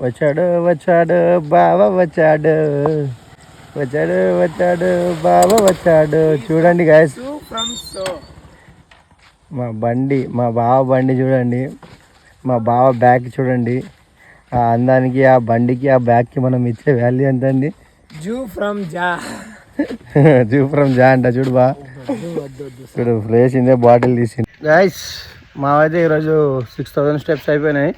వచ్చాడు వచ్చాడు బావ వచ్చాడు. వచ్చాడు వచ్చాడు బావ వచ్చాడు. చూడండి గాయస్ మా బండి మా బావ బండి చూడండి. మా బావ బ్యాగ్ చూడండి. ఆ అందానికి ఆ బండికి ఆ బ్యాగ్కి మనం ఇచ్చే వాల్యూ ఎంత అండి జూ ఫ్రమ్ జా జూ ఫ్రమ్ జా అంట చూడు బా. చూడు వేసిందే బాటిల్ తీసింది గైస్ మావైతే ఈరోజు సిక్స్ థౌసండ్ స్టెప్స్ అయిపోయినాయి.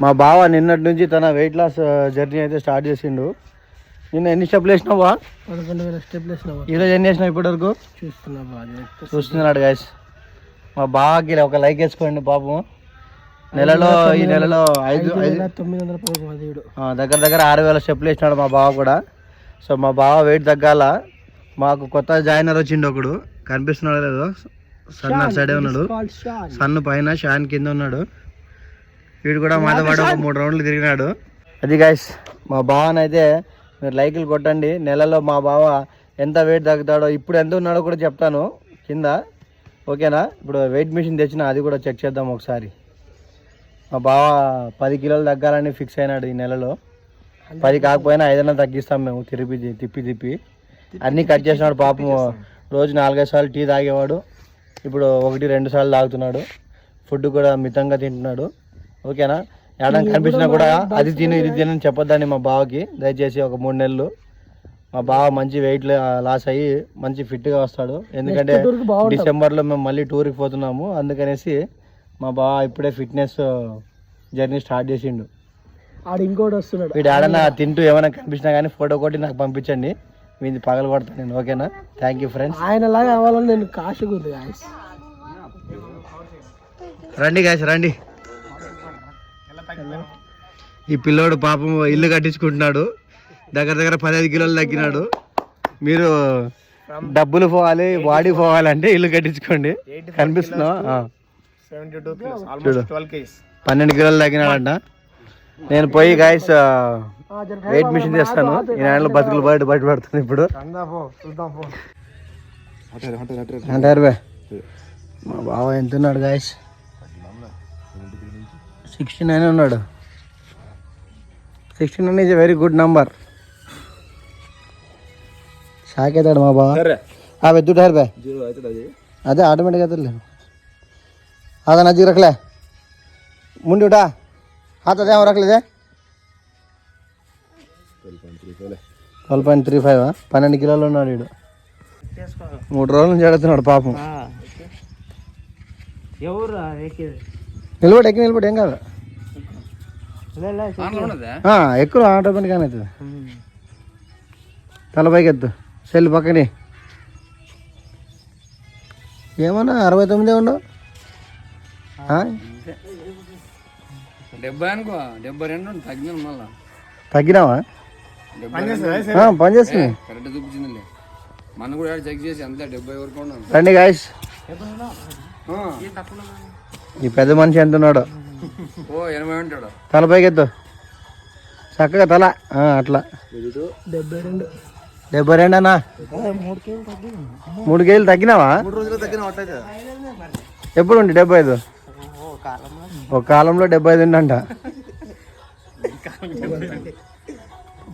మా బావ నిన్నటి నుంచి తన వెయిట్ లాస్ జర్నీ అయితే స్టార్ట్ చేసిండు. నిన్న ఎన్ని స్టెప్లు వేసినావా పదకొండు వేల స్టెప్లు వేసినావా? ఈరోజు ఎన్ని వేసినావు ఇప్పటివరకు? చూస్తున్నా చూస్తున్నాడు గైస్ మా బావకి ఒక లైక్ వేసుకోండి పాపం నెలలో ఈ నెలలో ఐదు తొమ్మిది వందల పదకొండు ఆ, దగ్గర దగ్గర ఆరు వేల స్టెప్లు వేసినాడు మా బావ కూడా. సో మా బావ వెయిట్ తగ్గాల. మాకు కొత్త జాయినర్ వచ్చిండు ఒకడు. కనిపిస్తున్నాడు లేదో? సన్ సైడే ఉన్నాడు. సన్ను పైన షాన్ కింద ఉన్నాడు. వీడు కూడా మాతో పాటు ఒక మూడు రౌండ్లు తిరిగినాడు. అది గైస్ మా బావనైతే మీరు లైకులు కొట్టండి. నెలలో మా బావ ఎంత వెయిట్ తగ్గుతాడో ఇప్పుడు ఎంత ఉన్నాడో కూడా చెప్తాను కింద. ఓకేనా? ఇప్పుడు వెయిట్ మిషన్ తెచ్చిన అది కూడా చెక్ చేద్దాం ఒకసారి. మా బావ పది కిలోలు తగ్గాలని ఫిక్స్ అయినాడు ఈ నెలలో. పది కాకపోయినా ఐదైనా తగ్గిస్తాం మేము తిరిపి తిప్పి తిప్పి. అన్నీ కట్ చేసినాడు పాపం. రోజు నాలుగైదు సార్లు టీ తాగేవాడు. ఇప్పుడు ఒకటి రెండు సార్లు తాగుతున్నాడు. ఫుడ్ కూడా మితంగా తింటున్నాడు. ఓకేనా? ఎక్కడ కనిపించినా కూడా అది తిను ఇది తిను అని చెప్పొద్దండి మా బావకి. దయచేసి ఒక మూడు నెలలు. మా బావ మంచి వెయిట్ లాస్ అయ్యి మంచి ఫిట్గా వస్తాడు. ఎందుకంటే డిసెంబర్లో మేము మళ్ళీ టూర్కి పోతున్నాము. అందుకనేసి మా బావ ఇప్పుడే ఫిట్నెస్ జర్నీ స్టార్ట్ చేసిండు. ఆడు ఇంకోటి వస్తున్నాడు. వీడు ఏడన్నా తింటూ ఏమైనా కనిపించినా కానీ ఫోటో కొట్టి నాకు పంపించండి. మీది పగల కొడతాను నేను ఓకేనా? థ్యాంక్ యూ ఫ్రెండ్స్ ఆయన లాగా అవ్వాలని నేను రండి గాయస్ రండి. ఈ పిల్లోడు పాపం ఇల్లు కట్టించుకుంటున్నాడు. దగ్గర దగ్గర పదహైదు కిలోలు తగ్గినాడు. మీరు డబ్బులు పోవాలి బాడీ పోవాలంటే ఇల్లు కట్టించుకోండి. కనిపిస్తున్నా చూడు. పన్నెండు కిలోలు తగ్గినాడంట. నేను పోయి గాయస్ వెయిట్ మిషన్ చేస్తాను. ఈ నెలలో బతుకులు బయట బయట పడుతుంది ఇప్పుడు. చూద్దాం పో. అంటారు మా బావ ఎంత ఉన్నాడు గాయస్ సిక్స్టీ నైన్ ఉన్నాడు. Sixty nine is a very good number shock అవుతాడు మా బాబా ఆ వెద్దు డర్ అదే ఆటోమేటిక్ అవుతుంది అదే? నజ్జిగ రకలే. ముండి ఉటా ఏమో రకలేదే ట్వెల్వ్ పాయింట్ త్రీ ఫైవ్ పన్నెండు కిలోలు ఉన్నాడు వీడు మూడు రోజుల నుంచి ఆడుతున్నాడు పాపం. ఎవరు నిలబడి ఎక్కి నిలబడి ఏం కాదు. ఎక్కువ ఆటోమేటిక్ కానీ అవుతుంది. తల పైకి ఎత్తు. సెల్ పక్కని ఏమన్నా అరవై తొమ్మిదే ఉండవు? డెబ్బై అనుకో డెబ్బై రెండు తగ్గినాను మళ్ళా. తగ్గినావా? డెబ్బై ఆ, పని చేస్తుంది. కరెక్ట్ చూపించిందిలే. మన కూడా చెక్ చేసి అంతే డెబ్బై వరకు రండి గాయస్ ఈ పెద్ద మనిషి ఎంత ఉన్నాడో ఓ ఎనభై ఉంటాడు తల పైకి ఎత్తు చక్కగా తల. అట్లా. డెబ్బై రెండు. డెబ్బై రెండు అన్నా? మూడు కేజీలు తగ్గినావా? రోజులు ఎప్పుడు ఉండి డెబ్బై ఐదు? ఒక కాలంలో. డెబ్బై ఐదు ఉండంట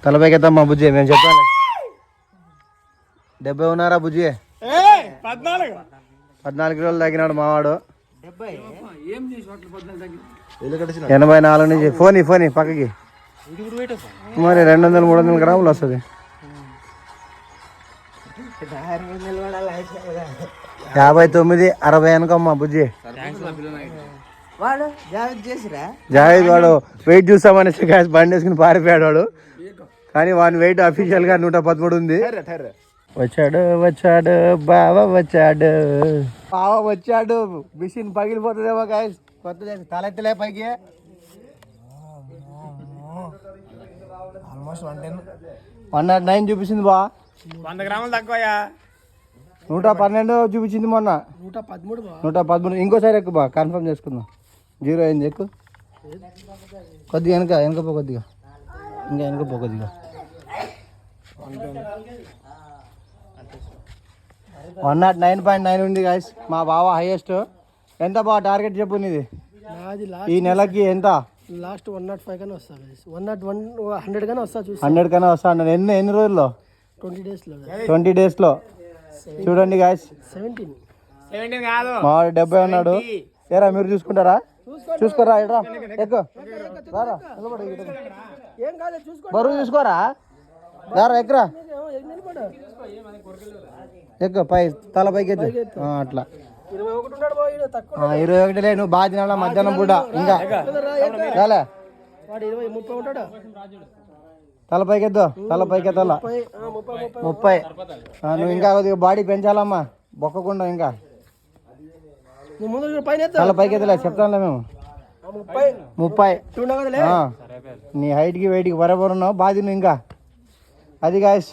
తలపైకి ఎత్తమ్మా బుజ్జి మేము చెప్పాలి. డెబ్బై ఉన్నారా బుజ్జి? పద్నాలుగు. పద్నాలుగు కిలోలు తగ్గినాడు మావాడు. ఎనభై నాలుగు నుంచి ఫోన్ ఫోన్ పక్కకి. మరి రెండు వందలు మూడు వందల గ్రాములు వస్తుంది. యాభై తొమ్మిది అరవై వెనకమ్మా బుజ్జి. వాడు జాగ్రత్త చేసిరా? జావేద్ వాడు వెయిట్ చూస్తామనేసి గ్యాస్ బండి వేసుకుని పారిపోయాడు వాడు. కానీ వాని వెయిట్ అఫీషియల్గా నూట పదమూడు ఉంది. వచ్చాడు వచ్చాడు బావ వచ్చాడు. బావ వచ్చాడు. మిషన్ పగిలిపోతుందేమో గాయస్ కొత్త తలెత్తలే పైకి. Almost one ten one not nine చూపించింది బా వంద గ్రాములు తక్కువయా నూట పన్నెండు చూపించింది మొన్న. నూట పదమూడు బా నూట పదమూడు. ఇంకోసారి ఎక్కువ బా కన్ఫర్మ్ చేసుకుందాం. జీరో అయింది ఎక్కువ కొద్దిగా వెనక వెనక పో కొద్దిగా. ఇంకా వెనక పో కొద్దిగా. One not nine point nine ఉంది గాయస్ మా బావ హైయెస్ట్ ఎంత బావ టార్గెట్ చెప్పు నీది? ఈ నెలకి ఎంత? లాస్ట్ వన్ నాట్ ఫైవ్ కానీ వస్తా వన్ నాట్ వన్ హండ్రెడ్ కానీ వస్తా చూసి హండ్రెడ్ కన్నా వస్తా అన్నాడు. ఎన్ని ఎన్ని రోజుల్లో? ట్వంటీ డేస్లో ట్వంటీ డేస్లో చూడండి గాయస్ సెవెంటీన్ మా డెబ్బై ఉన్నాడు ఏరా మీరు చూసుకుంటారా? చూసుకోరా ఇట్రా ఎక్కువ రారా. బరువు చూసుకోరా? రారా ఎక్కరా? ఎక్కువ పై తల పైకి అట్లా. ఇరవై ఒకటి లే నువ్వు బాగా తినాలా? మధ్యాహ్నం పూట. ఇంకా. చాలా ముప్పై ఉంటాడు తల పైకి ఎద్దు తల పైకి ఎత్తాల ముప్పై నువ్వు ఇంకా కొద్దిగా బాడీ పెంచాలమ్మా. బొక్కకుండా ఇంకా. తల పైకి ఎత్తలే చెప్తానులే మేము. ముప్పై. నీ హైట్కి వెయిట్కి బరాబర్ ఉన్నావు బాధ నువ్వు ఇంకా. అది కాస్